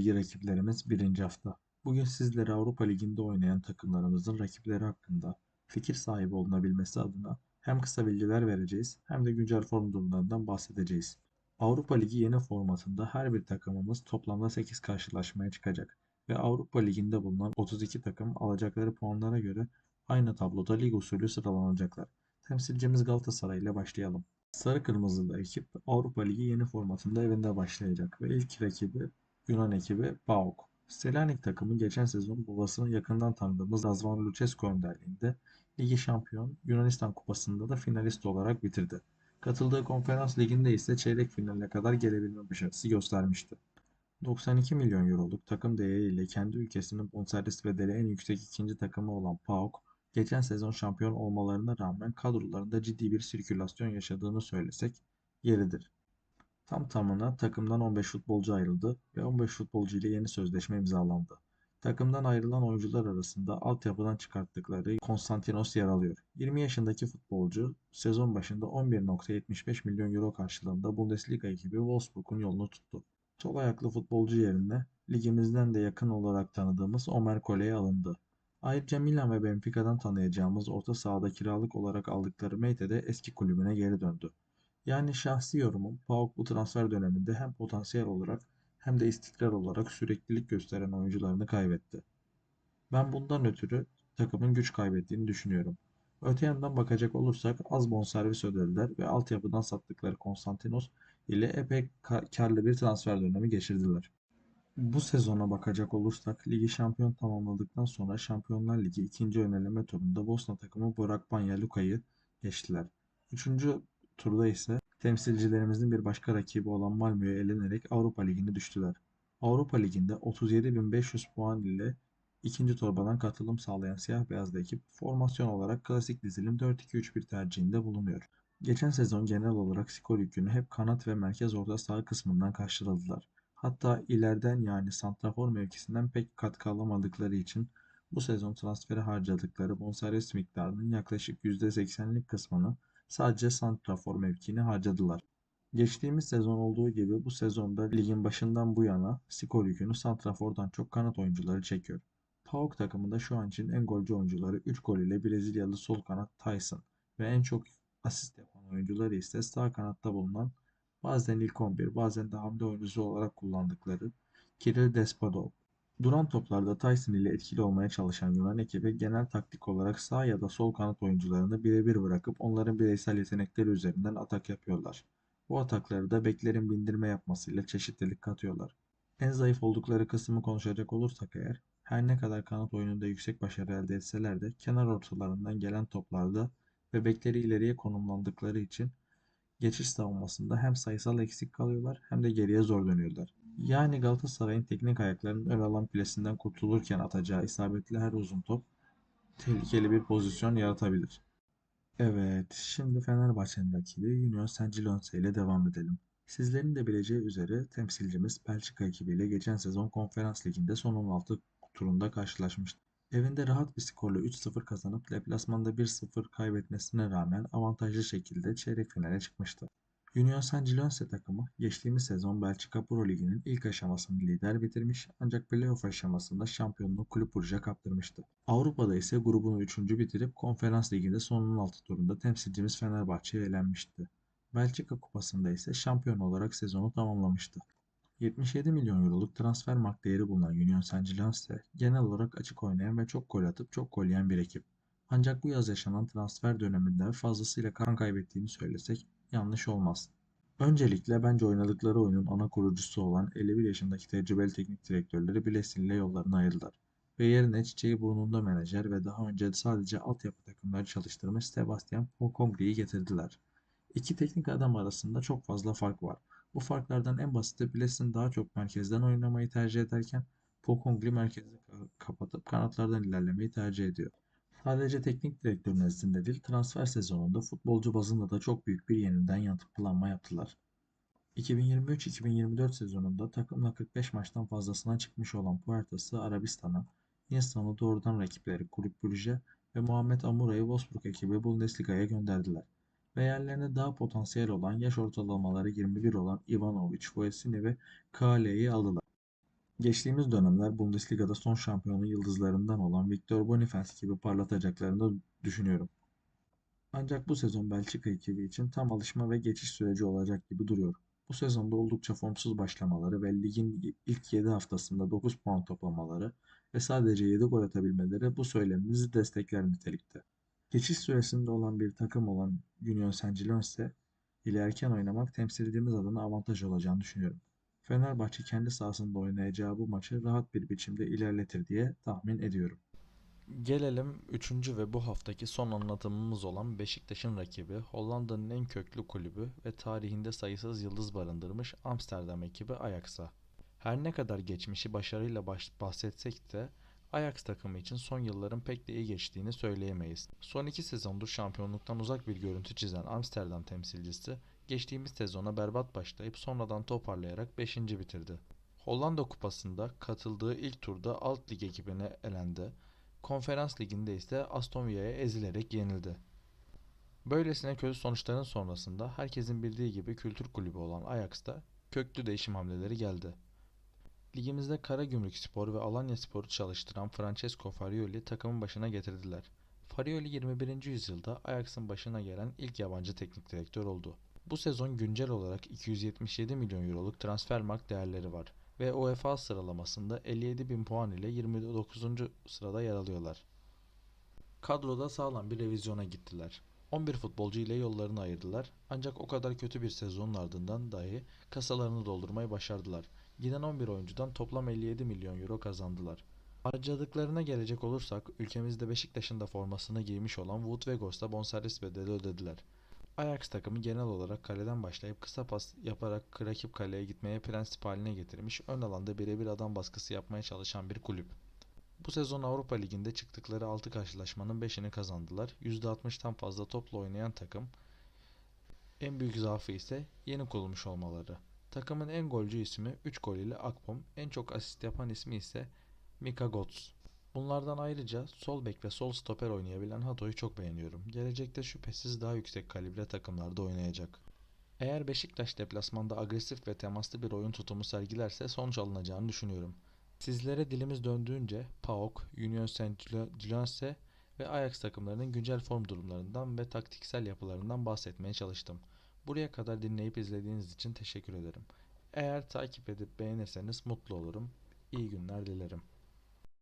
Ligi rakiplerimiz 1. hafta. Bugün sizlere Avrupa Ligi'nde oynayan takımlarımızın rakipleri hakkında fikir sahibi olunabilmesi adına hem kısa bilgiler vereceğiz hem de güncel form durumlarından bahsedeceğiz. Avrupa Ligi yeni formatında her bir takımımız toplamda 8 karşılaşmaya çıkacak ve Avrupa Ligi'nde bulunan 32 takım alacakları puanlara göre aynı tabloda lig usulü sıralanacaklar. Temsilcimiz Galatasaray ile başlayalım. Sarı Kırmızılı ekip Avrupa Ligi yeni formatında evinde başlayacak ve ilk rakibi Yunan ekibi PAOK. Selanik takımı geçen sezon babasını yakından tanıdığımız Razvan Lucescu önderliğinde ligi şampiyon, Yunanistan Kupası'nda da finalist olarak bitirdi. Katıldığı konferans liginde ise çeyrek finaline kadar gelebilme başarısı göstermişti. 92 milyon euroluk takım değeriyle kendi ülkesinin bonservis bedeli en yüksek ikinci takımı olan PAOK, geçen sezon şampiyon olmalarına rağmen kadrolarında ciddi bir sirkülasyon yaşadığını söylesek yeridir. Tam tamına takımdan 15 futbolcu ayrıldı ve 15 futbolcu ile yeni sözleşme imzalandı. Takımdan ayrılan oyuncular arasında altyapıdan çıkarttıkları Konstantinos yer alıyor. 20 yaşındaki futbolcu sezon başında 11.75 milyon euro karşılığında Bundesliga ekibi Wolfsburg'un yolunu tuttu. Sol ayaklı futbolcu yerine ligimizden de yakın olarak tanıdığımız Omer Koley alındı. Ayrıca Milan ve Benfica'dan tanıyacağımız orta sahada kiralık olarak aldıkları Meite de eski kulübüne geri döndü. Yani şahsi yorumum PAOK bu transfer döneminde hem potansiyel olarak hem de istikrar olarak süreklilik gösteren oyuncularını kaybetti. Ben bundan ötürü takımın güç kaybettiğini düşünüyorum. Öte yandan bakacak olursak az bonservis ödediler ve altyapıdan sattıkları Konstantinos ile epey karlı bir transfer dönemi geçirdiler. Bu sezona bakacak olursak ligi şampiyon tamamladıktan sonra Şampiyonlar Ligi ikinci öneleme turunda Bosna takımı Borak Banja Luka'yı geçtiler. Üçüncü turda ise temsilcilerimizin bir başka rakibi olan Malmö'ye elenerek Avrupa Ligi'ne düştüler. Avrupa Ligi'nde 37.500 puan ile ikinci torbadan katılım sağlayan siyah beyazlı ekip formasyon olarak klasik dizilim 4-2-3-1 tercihinde bulunuyor. Geçen sezon genel olarak skor yükünü hep kanat ve merkez orta saha kısmından karşıladılar. Hatta ileriden yani santrafor mevkisinden pek katkı alamadıkları için bu sezon transferi harcadıkları bonservis miktarının yaklaşık %80'lik kısmını sadece santrafor mevkiine harcadılar. Geçtiğimiz sezon olduğu gibi bu sezonda ligin başından bu yana skor yükünü santrafordan çok kanat oyuncuları çekiyor. PAOK takımında şu an için en golcü oyuncuları 3 gol ile Brezilyalı sol kanat Tyson ve en çok asist yapan oyuncuları ise sağ kanatta bulunan bazen ilk 11 bazen de hamle oyuncusu olarak kullandıkları Kirill Despadov. Duran toplarda Tyson ile etkili olmaya çalışan Yunan ekibi genel taktik olarak sağ ya da sol kanat oyuncularını birebir bırakıp onların bireysel yetenekleri üzerinden atak yapıyorlar. Bu atakları da beklerin bindirme yapmasıyla çeşitlilik katıyorlar. En zayıf oldukları kısmı konuşacak olursak eğer, her ne kadar kanat oyununda yüksek başarı elde etseler de kenar ortalarından gelen toplarda ve bekleri ileriye konumlandıkları için geçiş savunmasında hem sayısal eksik kalıyorlar hem de geriye zor dönüyorlar. Yani Galatasaray'ın teknik ayaklarının ön alan plesinden kurtulurken atacağı isabetli her uzun top tehlikeli bir pozisyon yaratabilir. Evet, şimdi Fenerbahçe'nin rakibi Union Saint-Gilloise ile devam edelim. Sizlerin de bileceği üzere temsilcimiz Belçika ekibiyle geçen sezon Konferans Ligi'nde son 16 turunda karşılaşmıştı. Evinde rahat bir skorla 3-0 kazanıp deplasmanda 1-0 kaybetmesine rağmen avantajlı şekilde çeyrek finale çıkmıştı. Union Saint-Gilloise takımı geçtiğimiz sezon Belçika Pro Ligi'nin ilk aşamasını lider bitirmiş ancak playoff aşamasında şampiyonluğu Kulüp Brugge'e kaptırmıştı. Avrupa'da ise grubunu 3. bitirip Konferans Ligi'nde son 16 turunda temsilcimiz Fenerbahçe'ye elenmişti. Belçika Kupası'nda ise şampiyon olarak sezonu tamamlamıştı. 77 milyon euroluk transfer mark değeri bulunan Union Saint-Gilloise genel olarak açık oynayan ve çok gol atıp çok gol yiyen bir ekip. Ancak bu yaz yaşanan transfer döneminde fazlasıyla kan kaybettiğini söylesek yanlış olmaz. Öncelikle bence oynadıkları oyunun ana kurucusu olan 51 yaşındaki tecrübeli teknik direktörleri Bilesin ile yollarını ayırdılar. Ve yerine çiçeği burnunda menajer ve daha önce sadece altyapı takımları çalıştırmış Sebastian Pocongli'yi getirdiler. İki teknik adam arasında çok fazla fark var. Bu farklardan en basiti Bilesin daha çok merkezden oynamayı tercih ederken Pocongli merkezi kapatıp kanatlardan ilerlemeyi tercih ediyor. Sadece teknik direktör nezdinde değil, transfer sezonunda futbolcu bazında da çok büyük bir yeniden yatıplanma yaptılar. 2023-2024 sezonunda takımla 45 maçtan fazlasına çıkmış olan Puertas'ı Arabistan'a, Nice'ı doğrudan rakipleri Kulüp Brugge ve Muhammed Amura'yı Wolfsburg ekibi Bundesliga'ya gönderdiler. Ve yerlerine daha potansiyel olan yaş ortalamaları 21 olan Ivanovic, Voesini ve Kale'yi aldılar. Geçtiğimiz dönemler Bundesliga'da son şampiyonun yıldızlarından olan Victor Boniface gibi parlatacaklarını düşünüyorum. Ancak bu sezon Belçika ekibi için tam alışma ve geçiş süreci olacak gibi duruyor. Bu sezonda oldukça formsuz başlamaları ve ligin ilk 7 haftasında 9 puan toplamaları ve sadece 7 gol atabilmeleri bu söylemimizi destekler nitelikte. Geçiş süresinde olan bir takım olan Union Saint-Gilloise ise ile erken oynamak temsilcimiz adına avantaj olacağını düşünüyorum. Fenerbahçe kendi sahasında oynayacağı bu maçı rahat bir biçimde ilerletir diye tahmin ediyorum. Gelelim 3. ve bu haftaki son anlatımımız olan Beşiktaş'ın rakibi, Hollanda'nın en köklü kulübü ve tarihinde sayısız yıldız barındırmış Amsterdam ekibi Ajax'a. Her ne kadar geçmişi başarıyla baş- bahsetsek de Ajax takımı için son yılların pek de iyi geçtiğini söyleyemeyiz. Son iki sezondur şampiyonluktan uzak bir görüntü çizen Amsterdam temsilcisi geçtiğimiz sezona berbat başlayıp sonradan toparlayarak 5. bitirdi. Hollanda Kupası'nda katıldığı ilk turda alt lig ekibine elendi. Konferans liginde ise Aston Villa'ya ezilerek yenildi. Böylesine kötü sonuçların sonrasında herkesin bildiği gibi kültür kulübü olan Ajax'ta köklü değişim hamleleri geldi. Ligimizde Karagümrük Spor ve Alanya Spor'u çalıştıran Francesco Farioli takımın başına getirdiler. Farioli 21. yüzyılda Ajax'ın başına gelen ilk yabancı teknik direktör oldu. Bu sezon güncel olarak 277 milyon euroluk transfermarkt değerleri var ve UEFA sıralamasında 57 bin puan ile 29. sırada yer alıyorlar. Kadroda sağlam bir revizyona gittiler. 11 futbolcu ile yollarını ayırdılar ancak o kadar kötü bir sezonun ardından dahi kasalarını doldurmayı başardılar. Giden 11 oyuncudan toplam 57 milyon euro kazandılar. Harcadıklarına gelecek olursak ülkemizde Beşiktaş'ın da formasını giymiş olan Wout Weghorst'a bonservis bedeli ödediler. Ajax takımı genel olarak kaleden başlayıp kısa pas yaparak rakip kaleye gitmeye prensip haline getirmiş, ön alanda birebir adam baskısı yapmaya çalışan bir kulüp. Bu sezon Avrupa Ligi'nde çıktıkları 6 karşılaşmanın 5'ini kazandılar. %60'tan fazla topla oynayan takım. En büyük zaafı ise yeni kurulmuş olmaları. Takımın en golcü ismi 3 gol ile Akpom, en çok asist yapan ismi ise Mika Götze. Bunlardan ayrıca sol bek ve sol stoper oynayabilen Hato'yu çok beğeniyorum. Gelecekte şüphesiz daha yüksek kalibre takımlarda oynayacak. Eğer Beşiktaş deplasmanda agresif ve temaslı bir oyun tutumu sergilerse sonuç alınacağını düşünüyorum. Sizlere dilimiz döndüğünce PAOK, Union Saint-Gilloise ve Ajax takımlarının güncel form durumlarından ve taktiksel yapılarından bahsetmeye çalıştım. Buraya kadar dinleyip izlediğiniz için teşekkür ederim. Eğer takip edip beğenirseniz mutlu olurum. İyi günler dilerim.